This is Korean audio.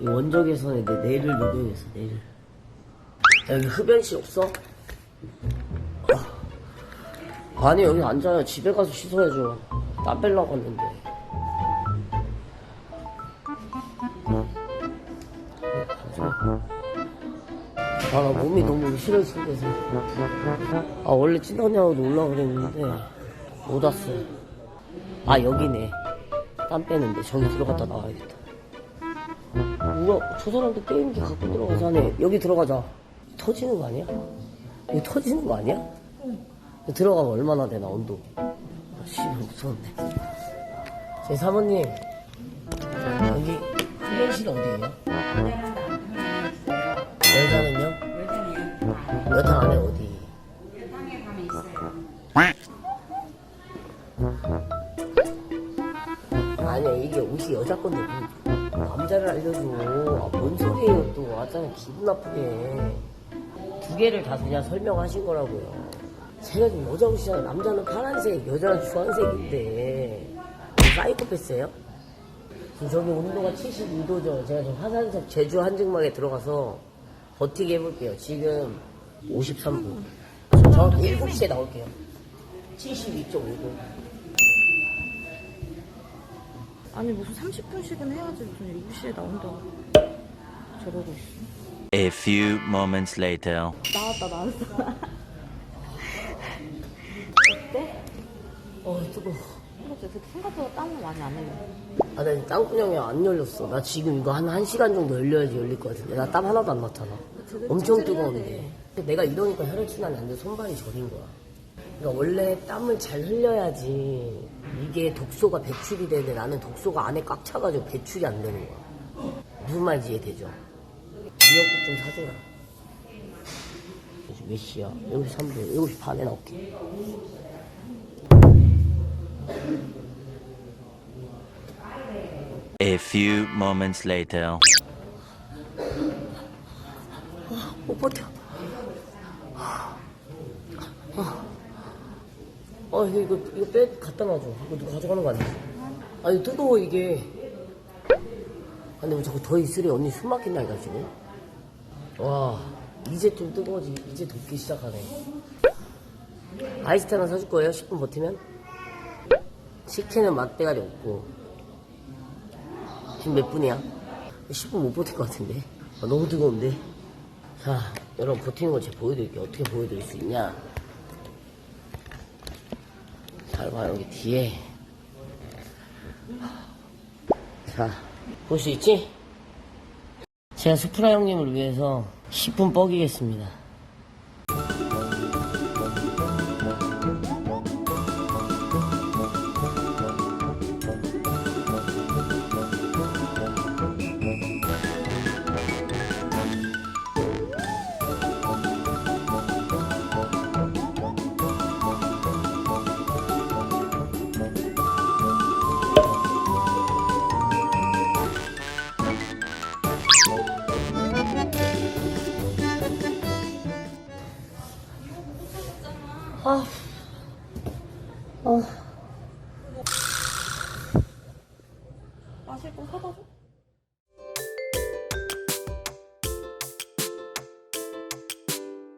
이 원적 개선에 내 내일을 녹여야겠어 내일 야, 여기 흡연실 없어? 아. 아니 여기 앉아요. 집에 가서 씻어야죠. 땀 빼려고 했는데. 아나 몸이 너무 싫어지면서. 아 원래 찐다냐고도 올라 그랬는데 못 왔어 아 여기네. 땀 빼는데. 저기 들어갔다 나와야겠다 뭐야 저 사람도 게임기 갖고 들어가자네 여기 들어가자. 터지는 거 아니야? 이거 터지는 거 아니야? 이거 들어가면 얼마나 되나 온도. 아, 씨발 무서운데 제 사모님. 여기 흡연실 어디예요? 여자는요? 여자 안에 어디? 아니야 이게 옷이 여자 건데 뭐 남자를 알려줘. 아, 뭔 소리예요 또. 왔잖아 기분 나쁘게. 두 개를 다 그냥 설명하신 거라고요. 제가 지금 여자 옷이잖아요 남자는 파란색 여자는 주황색인데. 사이코패스예요? 지금 저기 온도가 72도죠. 제가 지금 화산석 제주 한증막에 들어가서 버티게 해볼게요. 지금 53분. 정확히 7시에 나올게요. 72.5도 아니 무슨 30분씩은 해야지 무슨 7시에 나온다고 저러고 있어 A few moments later. 나왔다 나왔어 어때? 어 뜨거워 그렇지 그 생각보다 땀을 많이 안 흘려 아, 나 땅구녕이 안 열렸어. 나 지금 이거 한 1시간 정도 열려야지 열릴 것 같은데. 나 땀 하나도 안 나타나. 엄청 뜨거운데. 내가 이러니까 혈액순환이 안 돼. 손발이 저린 거야. 그러니까 원래 땀을 잘 흘려야지 이게 독소가 배출이 되는데 나는 독소가 안에 꽉 차가지고 배출이 안 되는 거야. 무슨 말인지 이해되죠? 미역국 좀 사줘라. 몇 시야? 7시 3분, 7시 반에 나올게. A few moments later. 못 버텨. 아, 이거, 이거, 이거 빼, 갖다 놔줘. 이거 누가 가져가는 거 아니야? 아니, 뜨거워, 이게. 아, 근데 왜 자꾸 더 있으래? 언니 숨 막힌다니까, 지금? 와, 이제 좀 뜨거워지, 이제 덥기 시작하네. 아이스티 하나 사줄 거예요? 10분 버티면? 식혜는 맛대가리 없고. 지금 몇 분이야? 10분 못 버틸 것 같은데. 아, 너무 뜨거운데. 자, 여러분 버티는 거 제가 보여드릴게요. 어떻게 보여드릴 수 있냐? 잘 봐, 여기 뒤에. 자, 볼 수 있지? 제가 스프라 형님을 위해서 10분 뻐기겠습니다. 아, 아. 마실 거 사다 줘?